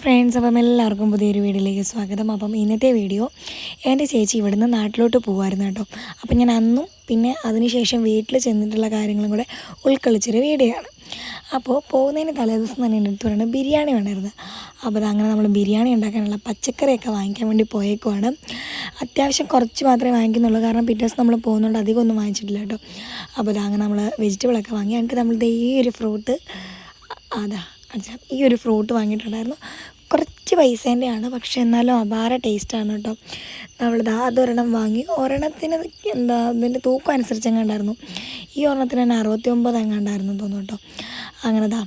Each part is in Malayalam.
ഫ്രണ്ട്സ് അപ്പം എല്ലാവർക്കും പുതിയൊരു വീഡിയോയിലേക്ക് സ്വാഗതം. അപ്പം ഇന്നത്തെ വീഡിയോ എന്റെ ചേച്ചി ഇവിടുന്ന് നാട്ടിലോട്ട് പോകുമായിരുന്നു കേട്ടോ. അപ്പം ഞാൻ അന്നും പിന്നെ അതിനുശേഷം വീട്ടിൽ ചെന്നിട്ടുള്ള കാര്യങ്ങളും കൂടെ ഉൾക്കൊള്ളിച്ചൊരു വീഡിയോ ആണ് അപ്പോൾ പോകുന്നതിന് തലേദിവസം തന്നെ എന്റെ അടുത്ത് പറയുന്നത് ബിരിയാണി വേണമായിരുന്നു. അപ്പോൾ അങ്ങനെ നമ്മൾ ബിരിയാണി ഉണ്ടാക്കാനുള്ള പച്ചക്കറിയൊക്കെ വാങ്ങിക്കാൻ വേണ്ടി പോയേക്കുവാണ്. അത്യാവശ്യം കുറച്ച് മാത്രമേ വാങ്ങിക്കുന്നുള്ളൂ. കാരണം പിറ്റേ ദിവസം നമ്മൾ പോകുന്നതുകൊണ്ട് അധികം ഒന്നും വാങ്ങിച്ചിട്ടില്ല കേട്ടോ. അപ്പോൾ അങ്ങനെ നമ്മൾ വെജിറ്റബിളൊക്കെ വാങ്ങി എന്നിട്ട് നമ്മൾ ഈ ഒരു ഫ്രൂട്ട് അതാ അച്ഛാ ഈ ഒരു ഫ്രൂട്ട് വാങ്ങിയിട്ടുണ്ടായിരുന്നു. കുറച്ച് പൈസേന്റെയാണ് പക്ഷെ എന്നാലും അപാര ടേസ്റ്റാണ് കേട്ടോ. നമ്മളിത് അതൊരെണ്ണം വാങ്ങി ഒരെണ്ണത്തിന് എന്താ ഇതിന്റെ തൂക്കം അനുസരിച്ച് എങ്ങാണ്ടായിരുന്നു ഈ ഒരെണ്ണത്തിന് തന്നെ അറുപത്തി ഒമ്പത് എങ്ങാണ്ടായിരുന്നു തോന്നുന്നു കേട്ടോ. അങ്ങനെ ദാ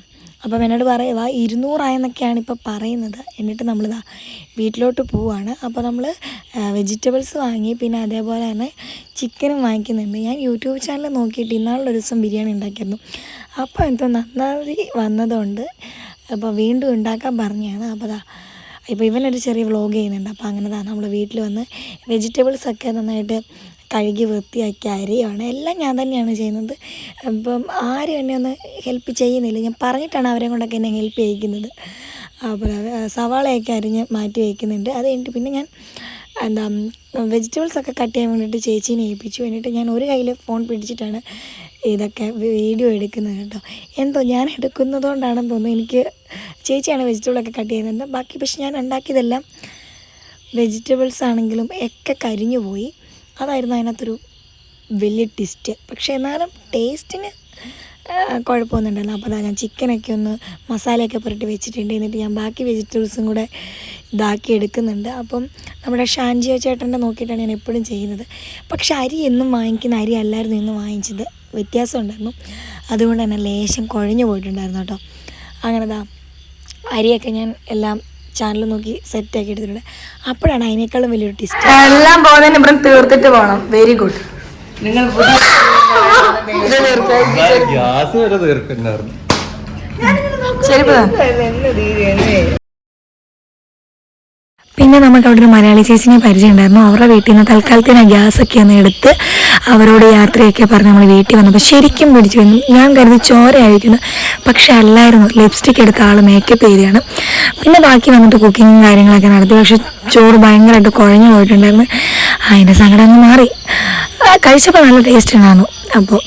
അപ്പം എന്നോട് പറയുക ഇരുന്നൂറായെന്നൊക്കെയാണ് ഇപ്പോൾ പറയുന്നത്. എന്നിട്ട് നമ്മളിതാ വീട്ടിലോട്ട് പോവാണ്. അപ്പോൾ നമ്മൾ വെജിറ്റബിൾസ് വാങ്ങി പിന്നെ അതേപോലെ തന്നെ ചിക്കനും വാങ്ങിക്കുന്നുണ്ട്. ഞാൻ യൂട്യൂബ് ചാനൽ നോക്കിയിട്ട് ഇന്നാളൊരു ദിവസം ബിരിയാണി ഉണ്ടാക്കിയിരുന്നു. അപ്പോൾ എന്തോ നന്നായി വന്നതുകൊണ്ട് അപ്പോൾ വീണ്ടും ഉണ്ടാക്കാൻ പറഞ്ഞാണ് അപ്പോൾ അതാ ഇപ്പോൾ ഇവനൊരു ചെറിയ വ്ളോഗ് ചെയ്യുന്നുണ്ട്. അപ്പോൾ അങ്ങനെ താ നമ്മൾ വീട്ടിൽ വന്ന് വെജിറ്റബിൾസൊക്കെ നന്നായിട്ട് കഴുകി വൃത്തിയാക്കി അരിയാണ്. എല്ലാം ഞാൻ തന്നെയാണ് ചെയ്യുന്നത്. അപ്പം ആരും എന്നെ ഒന്ന് ഹെൽപ്പ് ചെയ്യുന്നില്ല. ഞാൻ പറഞ്ഞിട്ടാണ് അവരെ കൊണ്ടൊക്കെ എന്നെ ഹെൽപ്പ് ചെയ്യിക്കുന്നത്. അപ്പോൾ സവാളയൊക്കെ അരിഞ്ഞ് മാറ്റി വയ്ക്കുന്നുണ്ട് അത് കഴിഞ്ഞിട്ട് പിന്നെ ഞാൻ എന്താ വെജിറ്റബിൾസ് ഒക്കെ കട്ട് ചെയ്യാൻ വേണ്ടിയിട്ട് ചേച്ചീനെ ഏൽപ്പിച്ചു. എന്നിട്ട് ഞാൻ ഒരു കയ്യിൽ ഫോൺ പിടിച്ചിട്ടാണ് ഇതൊക്കെ വീഡിയോ എടുക്കുന്നത് കേട്ടോ. എന്തോ ഞാൻ എടുക്കുന്നതുകൊണ്ടാണെന്ന് തോന്നുന്നു. എനിക്ക് ചേച്ചിയാണ് വെജിറ്റബിളൊക്കെ കട്ട് ചെയ്യുന്നത്. ബാക്കി പക്ഷെ ഞാൻ ഉണ്ടാക്കിയതെല്ലാം വെജിറ്റബിൾസ് ആണെങ്കിലും ഒക്കെ കരിഞ്ഞു പോയി. അതായിരുന്നു അതിനകത്തൊരു വലിയ ടിസ്റ്റ് പക്ഷേ എന്നാലും ടേസ്റ്റിന് കുഴപ്പമൊന്നുണ്ടല്ലോ അപ്പോൾ ഞാൻ ചിക്കനൊക്കെ ഒന്ന് മസാലയൊക്കെ പുരട്ടി വെച്ചിട്ടുണ്ട്. എന്നിട്ട് ഞാൻ ബാക്കി വെജിറ്റബിൾസും കൂടെ ഇതാക്കി എടുക്കുന്നുണ്ട്. അപ്പം നമ്മുടെ ഷാൻജിയോ ചേട്ടന്റെ നോക്കിയിട്ടാണ് ഞാൻ എപ്പോഴും ചെയ്യുന്നത്. പക്ഷേ അരി എന്നും വാങ്ങിക്കുന്ന അരി അല്ലായിരുന്നു ഇന്ന് വാങ്ങിച്ചത്. വ്യത്യാസം ഉണ്ടായിരുന്നു അതുകൊണ്ട് തന്നെ ലേശം കുഴഞ്ഞു പോയിട്ടുണ്ടായിരുന്നു കേട്ടോ. അങ്ങനെതാ അരിയൊക്കെ ഞാൻ എല്ലാം ചാനൽ നോക്കി സെറ്റ് ആക്കി എടുത്തിട്ടുണ്ട്. അപ്പോഴാണ് അതിനേക്കാളും വലിയൊരു ടിസ്റ്റ് എല്ലാം പോകുന്നതിന് ഇപ്പം തീർത്തിട്ട് പോകണം വെരി ഗുഡ് നിങ്ങൾ ഗ്യാസ് വരെ തീർക്കുന്നുണ്ടായിരുന്നു. ശരി. പിന്നെ നമുക്ക് അവിടെ ഒരു മലയാളി ചേച്ചിനെ പരിചയം ഉണ്ടായിരുന്നു. അവരുടെ വീട്ടിൽ നിന്ന് തൽക്കാലത്തിന് ഗ്യാസൊക്കെ ഒന്ന് എടുത്ത് അവരോട് യാത്രയൊക്കെ പറഞ്ഞ് നമ്മൾ വീട്ടിൽ വന്നപ്പോൾ ശരിക്കും പിടിച്ചു വന്നു ഞാൻ കരുതി ചോരയായിരിക്കുന്നു. പക്ഷെ അല്ലായിരുന്നു. ലിപ്സ്റ്റിക് എടുത്ത ആൾ മേക്കപ്പ് ചെയ്തതാണ്. പിന്നെ ബാക്കി വന്നിട്ട് കുക്കിങ്ങും കാര്യങ്ങളൊക്കെ നടത്തി. പക്ഷെ ചോറ് ഭയങ്കരമായിട്ട് കുഴഞ്ഞു പോയിട്ടുണ്ടായിരുന്നു. അതിന്റെ സങ്കടം അങ്ങ് മാറി. കഴിച്ചപ്പോൾ നല്ല ടേസ്റ്റ് ഉണ്ടായിരുന്നു അപ്പോൾ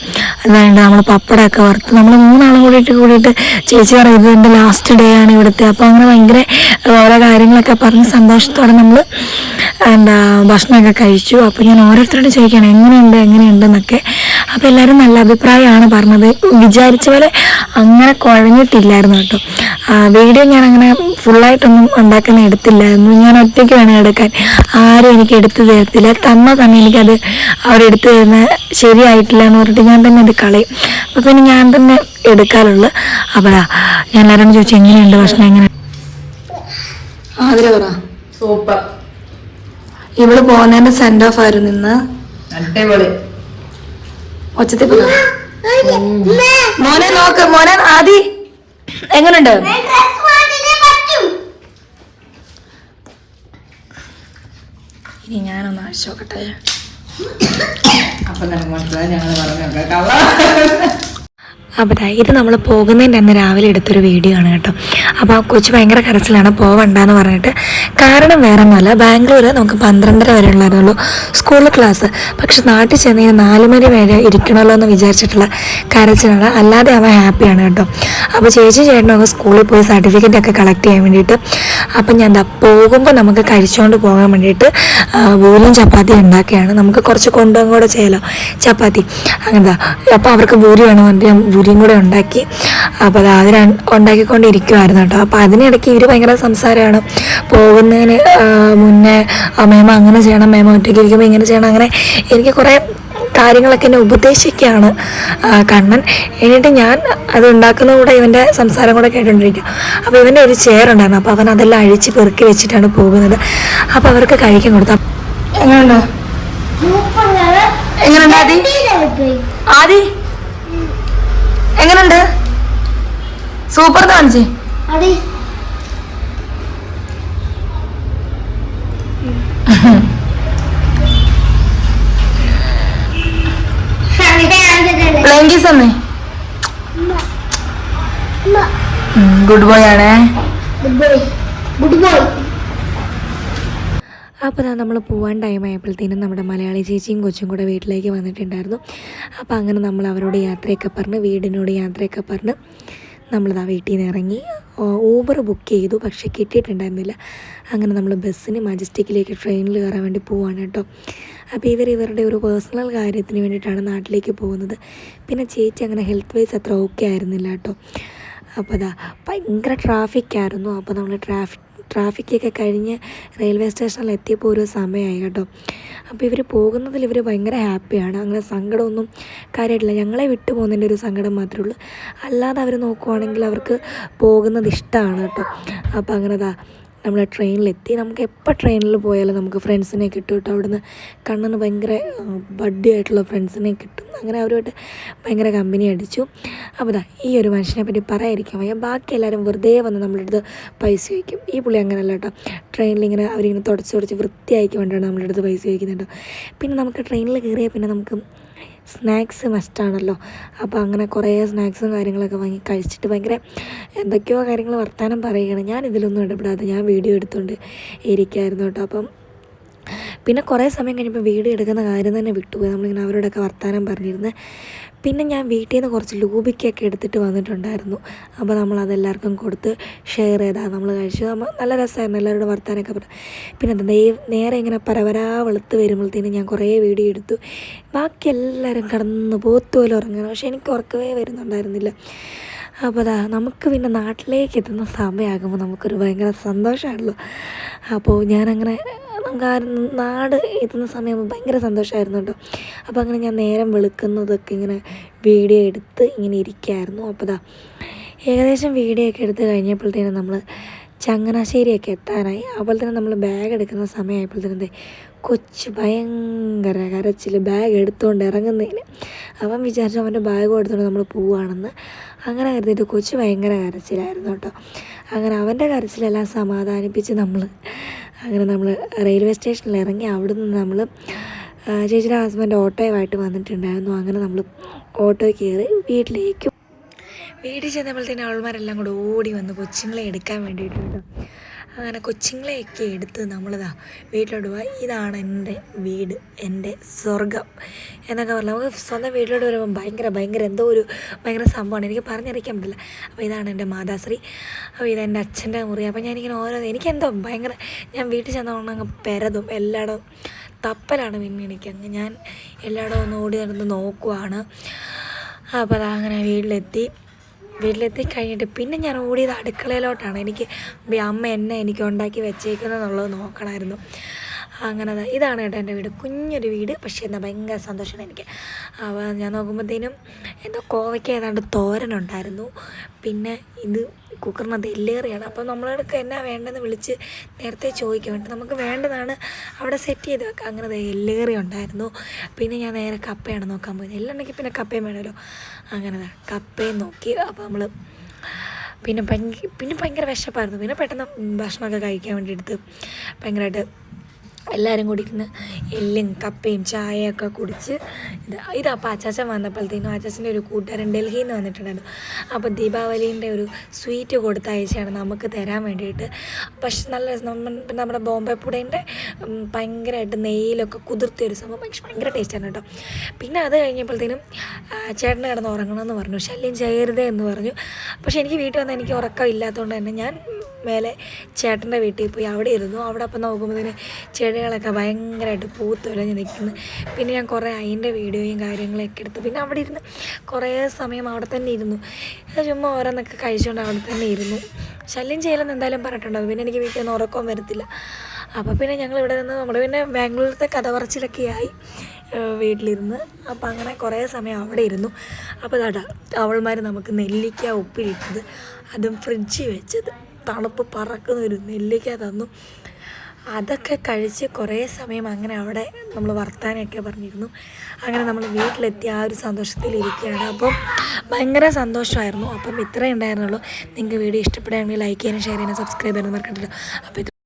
അതായത് നമ്മൾ പപ്പടമൊക്കെ വറുത്ത് നമ്മൾ മൂന്നാളും കൂടിയിട്ട് കൂടിയിട്ട് ചേച്ചി പറയും ഇത് എന്റെ ലാസ്റ്റ് ഡേ ആണ് ഇവിടുത്തെ. അപ്പോൾ അങ്ങനെ ഭയങ്കര ഓരോ കാര്യങ്ങളൊക്കെ പറഞ്ഞ് സന്തോഷത്തോടെ നമ്മൾ എന്താ ഭക്ഷണമൊക്കെ കഴിച്ചു. അപ്പോൾ ഞാൻ ഓരോരുത്തരോട് ചോദിക്കണം എങ്ങനെയുണ്ട്? എങ്ങനെയുണ്ട് എന്നൊക്കെ അപ്പോൾ എല്ലാവരും നല്ല അഭിപ്രായമാണ് പറഞ്ഞത്. വിചാരിച്ച പോലെ അങ്ങനെ കുഴഞ്ഞിട്ടില്ലായിരുന്നു കേട്ടോ. വീഡിയോ ഞാൻ അങ്ങനെ ഫുള്ളായിട്ടൊന്നും ഉണ്ടാക്കാൻ എടുത്തില്ലായിരുന്നു. ഞാൻ ഒറ്റയ്ക്ക് വേണം എടുക്കാൻ. ആരും എനിക്ക് എടുത്തു തരത്തില്ല. തന്ന തന്നെ എനിക്കത് അവരെടുത്തു തരുന്ന ശരിയായിട്ടില്ല എന്ന് പറഞ്ഞിട്ട് ഞാൻ തന്നെ അത് കളയും. അപ്പോൾ പിന്നെ ഞാൻ തന്നെ എടുക്കാറുള്ളു. അപ്പോഴാ ഞാൻ എല്ലാവരും ചോദിച്ചു എങ്ങനെയുണ്ട് ഭക്ഷണം? എങ്ങനെ? സൂപ്പർ. ഇവൾ പോകുന്നതിന്റെ സെൻഡ് ഓഫ് ആയിരുന്നു ഇന്ന് ഒച്ചത്തിൽ മോനെ നോക്ക് മോനെ ആദി. എങ്ങനുണ്ട്? ഇനി ഞാനൊന്ന് അഴിച്ചു നോക്കട്ടെ. അപ്പൊ നമുക്ക് മനസ്സിലായി ഞങ്ങൾ പറഞ്ഞു കള്ള അപ്പോൾ ഇത് നമ്മൾ പോകുന്നതിന്റെ അന്ന് രാവിലെ എടുത്തൊരു വീഡിയോ ആണ് കേട്ടോ. അപ്പോൾ ആ കൊച്ചു ഭയങ്കര കരച്ചിലാണ് പോവണ്ടെന്ന് പറഞ്ഞിട്ട്. കാരണം വേറെ ഒന്നുമല്ല ബാംഗ്ലൂർ നമുക്ക് പന്ത്രണ്ടര വരെ ഉള്ളതുള്ളൂ സ്കൂൾ ക്ലാസ് പക്ഷെ നാട്ടിൽ ചെന്ന് കഴിഞ്ഞാൽ നാല് മണി വരെ ഇരിക്കണമല്ലോ എന്ന് വിചാരിച്ചിട്ടുള്ള കരച്ചിലാണ്. അല്ലാതെ അവൻ ഹാപ്പിയാണ് കേട്ടോ. അപ്പോൾ ചേച്ചി ചേട്ടനൊക്കെ സ്കൂളിൽ പോയി സർട്ടിഫിക്കറ്റ് ഒക്കെ കളക്ട് ചെയ്യാൻ വേണ്ടിയിട്ട് അപ്പം ഞാൻ എന്താ പോകുമ്പോൾ നമുക്ക് കഴിച്ചുകൊണ്ട് പോകാൻ വേണ്ടിയിട്ട് ആ, ചപ്പാത്തി ഉണ്ടാക്കിയാണ്. നമുക്ക് കുറച്ച് കൊണ്ടുപോകും കൂടെ ചെയ്യലോ. ചപ്പാത്തി. അങ്ങനെന്താ അപ്പോൾ അവർക്ക് ഭൂരി വേണമെന്ന് പറഞ്ഞിട്ട് ഞാൻ പൂരിയും കൂടെ ഉണ്ടാക്കി. അപ്പോൾ അത് അതിന് ഉണ്ടാക്കിക്കൊണ്ടിരിക്കുമായിരുന്നു കേട്ടോ. അപ്പോൾ അതിനിടയ്ക്ക് ഇവർ ഭയങ്കര സംസാരമാണ്. പോകുന്നതിന് മുന്നേ മേമ അങ്ങനെ ചെയ്യണം. മേമ ഒറ്റയ്ക്ക് ഇരിക്കുമ്പോൾ ഇങ്ങനെ ചെയ്യണം. അങ്ങനെ എനിക്ക് കുറേ കാര്യങ്ങളൊക്കെ എന്നെ ഉപദേശിക്കുകയാണ്. കണ്ണൻ എന്നിട്ട് ഞാൻ അത് ഉണ്ടാക്കുന്ന കൂടെ ഇവന്റെ സംസാരം കൂടെ കേട്ടുകൊണ്ടിരിക്കും അപ്പോൾ ഇവന്റെ ഒരു ചെയർ ഉണ്ടായിരുന്നു. അപ്പോൾ അവൻ അതെല്ലാം അഴിച്ച് പെറുക്കി വെച്ചിട്ടാണ് പോകുന്നത്. അപ്പോൾ അവർക്ക് കഴിക്കാൻ കൊടുത്തു. എങ്ങനെയുണ്ടോ? എങ്ങനെയുണ്ട് ആദി? ആദി? എങ്ങനെയുണ്ട് സൂപ്പർ കാണിച്ചേ. തന്നെ ഗുഡ് ബോയ് ആണേ. ഗുഡ് ബോയ് അപ്പോൾ അതാ നമ്മൾ പോകാൻ ടൈം ആയപ്പോഴത്തേനും നമ്മുടെ മലയാളി ചേച്ചിയും കൊച്ചും കൂടെ വീട്ടിലേക്ക് വന്നിട്ടുണ്ടായിരുന്നു. അപ്പോൾ അങ്ങനെ നമ്മൾ അവരോട് യാത്രയൊക്കെ പറഞ്ഞ് വീടിനോട് യാത്രയൊക്കെ പറഞ്ഞ് നമ്മളിതാ വീട്ടിൽ നിന്ന് ഇറങ്ങി. ഊബർ ബുക്ക് ചെയ്തു പക്ഷേ കിട്ടിയിട്ടുണ്ടായിരുന്നില്ല. അങ്ങനെ നമ്മൾ ബസ്സിന് മജസ്റ്റിക്കിലേക്ക് ട്രെയിനിൽ കയറാൻ വേണ്ടി പോവാണ് കേട്ടോ. അപ്പോൾ ഇവർ ഇവരുടെ ഒരു പേഴ്സണൽ കാര്യത്തിന് വേണ്ടിയിട്ടാണ് നാട്ടിലേക്ക് പോകുന്നത്. പിന്നെ ചേച്ചി അങ്ങനെ ഹെൽത്ത് വൈസ് അത്ര ഓക്കെ ആയിരുന്നില്ല കേട്ടോ. അപ്പോൾ അതാ ഭയങ്കര ട്രാഫിക്കായിരുന്നു അപ്പോൾ നമ്മൾ ട്രാഫിക് ട്രാഫിക്കൊക്കെ കഴിഞ്ഞ് റെയിൽവേ സ്റ്റേഷനിൽ എത്തിയപ്പോൾ ഒരു സമയമായി കേട്ടോ. അപ്പോൾ ഇവർ പോകുന്നതിൽ ഇവർ ഭയങ്കര ഹാപ്പിയാണ്. അങ്ങനെ സങ്കടമൊന്നും കാര്യമായിട്ടില്ല. ഞങ്ങളെ വിട്ടു പോകുന്നതിന്റെ ഒരു സങ്കടം മാത്രമേ ഉള്ളൂ. അല്ലാതെ അവർ നോക്കുവാണെങ്കിൽ അവർക്ക് പോകുന്നത് ഇഷ്ടമാണ് കേട്ടോ. അപ്പോൾ അങ്ങനെ നമ്മൾ ട്രെയിനിലെത്തി. നമുക്ക് എപ്പോൾ ട്രെയിനിൽ പോയാലും നമുക്ക് ഫ്രണ്ട്സിനെ കിട്ടും കേട്ടോ. അവിടുന്ന് കണ്ണിന് ഭയങ്കര ബഡ്ഡി ആയിട്ടുള്ള ഫ്രണ്ട്സിനെ കിട്ടും. അങ്ങനെ അവരുമായിട്ട് ഭയങ്കര കമ്പനി അടിച്ചു. അപ്പോൾ ഇതാ ഈ ഒരു മനുഷ്യനെ പറ്റി പറയാതിരിക്കാൻ വയ്യ. ബാക്കി എല്ലാവരും വെറുതെ വന്ന് നമ്മുടെ അടുത്ത് പൈസ ചോദിക്കും. ഈ പുള്ളി അങ്ങനെയല്ല കേട്ടോ. ട്രെയിനിൽ ഇങ്ങനെ അവരിങ്ങനെ തുടച്ച് തുടച്ച് വൃത്തിയാക്കി വേണ്ടിയാണ് നമ്മുടെ അടുത്ത് പൈസ ചോദിക്കുന്നുണ്ട്. പിന്നെ നമുക്ക് ട്രെയിനിൽ കയറിയാൽ പിന്നെ നമുക്ക് സ്നാക്സ് മസ്റ്റാണല്ലോ. അപ്പോൾ അങ്ങനെ കുറേ സ്നാക്സും കാര്യങ്ങളൊക്കെ വാങ്ങി കഴിച്ചിട്ട് ഭയങ്കര എന്തൊക്കെയോ കാര്യങ്ങൾ വർത്തമാനം പറയുകയാണ് ഞാൻ ഇതിലൊന്നും ഇടപെടാതെ ഞാൻ വീഡിയോ എടുത്തുകൊണ്ട് ഇരിക്കുകയായിരുന്നു കേട്ടോ. അപ്പം പിന്നെ കുറേ സമയം കഴിഞ്ഞപ്പോൾ വീഡിയോ എടുക്കുന്ന കാര്യം തന്നെ വിട്ടുപോയി. നമ്മളിങ്ങനെ അവരോടൊക്കെ വർത്തമാനം പറഞ്ഞിരുന്നത് പിന്നെ ഞാൻ വീട്ടിൽ നിന്ന് കുറച്ച് ലൂബിക്കൊക്കെ എടുത്തിട്ട് വന്നിട്ടുണ്ടായിരുന്നു. അപ്പോൾ നമ്മൾ അതെല്ലാവർക്കും കൊടുത്ത് ഷെയർ ചെയ്താൽ നമ്മൾ കഴിച്ചു. നല്ല രസമായിരുന്നു എല്ലാവരോടും വർത്തമാനമൊക്കെ പറഞ്ഞു. പിന്നെ എന്താ നേരെ ഇങ്ങനെ പരവരാ വെളുത്ത് വരുമ്പോഴത്തേനും ഞാൻ കുറേ വീഡിയോ എടുത്തു. ബാക്കി എല്ലാവരും കിടന്ന് പോത്തുപോലെ ഉറങ്ങണം. പക്ഷേ എനിക്ക് ഉറക്കവേ വരുന്നുണ്ടായിരുന്നില്ല. അപ്പോൾ അതാ നമുക്ക് പിന്നെ നാട്ടിലേക്ക് എത്തുന്ന സമയമാകുമ്പോൾ നമുക്കൊരു ഭയങ്കര സന്തോഷമാണല്ലോ. അപ്പോൾ ഞാനങ്ങനെ ആ നാട് എത്തുന്ന സമയം ഭയങ്കര സന്തോഷമായിരുന്നു കേട്ടോ അപ്പോൾ അങ്ങനെ ഞാൻ നേരം വെളുക്കുന്നതൊക്കെ ഇങ്ങനെ വീഡിയോ എടുത്ത് ഇങ്ങനെ ഇരിക്കുകയായിരുന്നു അപ്പോൾ ദാ ഏകദേശം വീഡിയോ ഒക്കെ എടുത്ത് കഴിഞ്ഞപ്പോഴത്തേനും നമ്മൾ ചങ്ങനാശ്ശേരിയൊക്കെ എത്താനായി. അതുപോലെ തന്നെ നമ്മൾ ബാഗ് എടുക്കുന്ന സമയമായപ്പോഴത്തേനും കൊച്ചു ഭയങ്കര കരച്ചിൽ ബാഗ് എടുത്തുകൊണ്ട് ഇറങ്ങുന്നതിന് അവൻ വിചാരിച്ചു അവന്റെ ബാഗ് എടുത്തുകൊണ്ട് നമ്മൾ പോവുകയാണെന്ന് അങ്ങനെ കരുതിയിട്ട് കൊച്ച് ഭയങ്കര കരച്ചിലായിരുന്നു കേട്ടോ. അങ്ങനെ അവന്റെ കരച്ചിലെല്ലാം സമാധാനിപ്പിച്ച് നമ്മൾ അങ്ങനെ നമ്മൾ റെയിൽവേ സ്റ്റേഷനിൽ ഇറങ്ങി അവിടെ നിന്ന് നമ്മൾ ചേച്ചിയുടെ ഹസ്ബൻഡ് ഓട്ടോയുമായിട്ട് വന്നിട്ടുണ്ടായിരുന്നു. അങ്ങനെ നമ്മൾ ഓട്ടോ കയറി വീട്ടിലേക്ക്. വീട്ടിൽ ചെന്നപ്പോഴത്തേനും അവൾമാരെല്ലാം കൂടെ ഓടി വന്ന് കൊച്ചുങ്ങളെ എടുക്കാൻ വേണ്ടിയിട്ട് കേട്ടോ. അങ്ങനെ കൊച്ചുങ്ങളെയൊക്കെ എടുത്ത് നമ്മളിതാ വീട്ടിലോട്ട് പോയി ഇതാണ് എന്റെ വീട് എന്റെ സ്വർഗം എന്നൊക്കെ പറഞ്ഞു നമുക്ക് സ്വന്തം വീട്ടിലോട്ട് വരുമ്പോൾ ഭയങ്കര ഭയങ്കര എന്തോ ഒരു ഭയങ്കര സംഭവമാണ്. എനിക്ക് പറഞ്ഞറിയിക്കാൻ പറ്റില്ല. അപ്പോൾ ഇതാണ് എന്റെ മാതാശ്രീ. അപ്പോൾ ഇതെന്റെ അച്ഛന്റെ മുറി. അപ്പോൾ ഞാനിങ്ങനെ ഓരോ എനിക്കെന്തോ ഭയങ്കര ഞാൻ വീട്ടിൽ ചെന്നോണം അങ്ങ് പെരതും എല്ലായിടവും തപ്പലാണ് പിന്നെ എനിക്ക്. അങ്ങ് ഞാൻ എല്ലായിടവും ഒന്ന് ഓടി നടന്ന് നോക്കുവാണ്. അപ്പോൾ അതങ്ങനെ വീട്ടിലെത്തി. വീട്ടിലെത്തി കഴിഞ്ഞിട്ട് പിന്നെ ഞാൻ ഓടിയത് അടുക്കളയിലോട്ടാണ്. എനിക്ക് അമ്മ എന്നെ എനിക്ക് ഉണ്ടാക്കി വെച്ചേക്കുന്നതെന്നുള്ളത് നോക്കണമായിരുന്നു. അങ്ങനെ ഇതാണ് കേട്ടോ എന്റെ വീട്. കുഞ്ഞൊരു വീട്. പക്ഷേ എന്നാൽ ഭയങ്കര സന്തോഷമാണ് എനിക്ക്. അപ്പോൾ ഞാൻ നോക്കുമ്പോഴത്തേനും എന്തോ കോവയ്ക്ക് ഏതാണ്ട് തോരനുണ്ടായിരുന്നു പിന്നെ ഇത് കുക്കറിനകത്ത് എല്ലേറിയാണ്. അപ്പോൾ നമ്മളടുക്ക് എന്നാ വേണ്ടതെന്ന് വിളിച്ച് നേരത്തെ ചോദിക്കാൻ വേണ്ടി. നമുക്ക് വേണ്ടതാണ് അവിടെ സെറ്റ് ചെയ്ത് വെക്കാം. അങ്ങനെ എല്ലേറി ഉണ്ടായിരുന്നു. പിന്നെ ഞാൻ നേരെ കപ്പയാണ് നോക്കാൻ പോയത്. എല്ലാം പിന്നെ കപ്പയും വേണമല്ലോ. അങ്ങനെ കപ്പയും നോക്കി. അപ്പോൾ നമ്മൾ പിന്നെ ഭയങ്കര പിന്നെ ഭയങ്കര വിശപ്പായിരുന്നു. പിന്നെ പെട്ടെന്ന് ഭക്ഷണമൊക്കെ കഴിക്കാൻ വേണ്ടി ഭയങ്കരമായിട്ട് എല്ലാവരും കൂടി ഇരുന്ന് എല്ലും കപ്പയും ചായയൊക്കെ കുടിച്ച് ഇത് ഇതപ്പോൾ അച്ചാച്ചൻ വന്നപ്പോഴത്തേനും അച്ചാച്ചന്റെ ഒരു കൂട്ടുകാരൻ ഡൽഹിയിൽ നിന്ന് വന്നിട്ടുണ്ടായിരുന്നു. അപ്പോൾ ദീപാവലീന്റെ ഒരു സ്വീറ്റ് കൊടുത്തയച്ചാണ് നമുക്ക് തരാൻ വേണ്ടിയിട്ട്. പക്ഷെ നല്ല നമ്മ നമ്മുടെ ബോംബെ പുടേന്റെ ഭയങ്കരമായിട്ട് നെയ്യിലൊക്കെ കുതിർത്തിയ ഒരു സംഭവം പക്ഷെ ഭയങ്കര ടേസ്റ്റാണ് കേട്ടോ. പിന്നെ അത് കഴിഞ്ഞപ്പോഴത്തേനും ചേട്ടന് കിടന്ന് ഉറങ്ങണമെന്ന് പറഞ്ഞു ശല്യം ചെയ്യരുതേ എന്ന് പറഞ്ഞു. പക്ഷെ എനിക്ക് വീട്ടിൽ വന്നാൽ എനിക്ക് ഉറക്കം ഇല്ലാത്തതുകൊണ്ട് തന്നെ ഞാൻ മേലെ ചേട്ടന്റെ വീട്ടിൽ പോയി അവിടെ ഇരുന്നു. അവിടെ അപ്പം നോക്കുമ്പോഴത്തേന് ചെടികളൊക്കെ ഭയങ്കരമായിട്ട് പൂത്തൊലഞ്ഞ് നിൽക്കുന്നു. പിന്നെ ഞാൻ കുറേ അതിന്റെ വീഡിയോയും കാര്യങ്ങളൊക്കെ എടുത്തു. പിന്നെ അവിടെ ഇരുന്ന് കുറേ സമയം അവിടെ തന്നെ ഇരുന്നു. ചുമ്മാ ഓരോന്നൊക്കെ കഴിച്ചുകൊണ്ട് അവിടെ തന്നെ ഇരുന്നു. ശല്യം ചെയ്യലെന്ന് എന്തായാലും പറഞ്ഞിട്ടുണ്ടോ പിന്നെ എനിക്ക് വീട്ടിൽ നിന്ന് ഉറക്കം വരത്തില്ല. അപ്പോൾ പിന്നെ ഞങ്ങൾ ഇവിടെ നിന്ന് നമ്മൾ പിന്നെ ബാംഗ്ലൂരിലത്തെ കഥ പറച്ചിലൊക്കെയായി ആയി വീട്ടിലിരുന്ന്. അപ്പോൾ അങ്ങനെ കുറേ സമയം അവിടെ ഇരുന്നു. അപ്പോൾ അതാ അവൾമാർ നമുക്ക് നെല്ലിക്ക ഉപ്പിലിട്ടത്. അതും ഫ്രിഡ്ജിൽ വെച്ചത്. തണുപ്പ് പറക്കുന്ന ഒരു നെല്ലിക്ക തന്നു. അതൊക്കെ കഴിച്ച് കുറേ സമയം അങ്ങനെ അവിടെ നമ്മൾ വർത്താനമൊക്കെ പറഞ്ഞിരുന്നു. അങ്ങനെ നമ്മൾ വീട്ടിലെത്തി ആ ഒരു സന്തോഷത്തിലിരിക്കുകയാണ്. അപ്പം ഭയങ്കര സന്തോഷമായിരുന്നു. അപ്പം ഇത്രയേ ഉണ്ടായിരുന്നുള്ളൂ. നിങ്ങൾക്ക് വീഡിയോ ഇഷ്ടപ്പെടുകയാണെങ്കിൽ ലൈക്ക് ചെയ്യാനും ഷെയർ ചെയ്യാനും സബ്സ്ക്രൈബ് ചെയ്യാനും മറക്കണ്ടല്ലോ അപ്പോൾ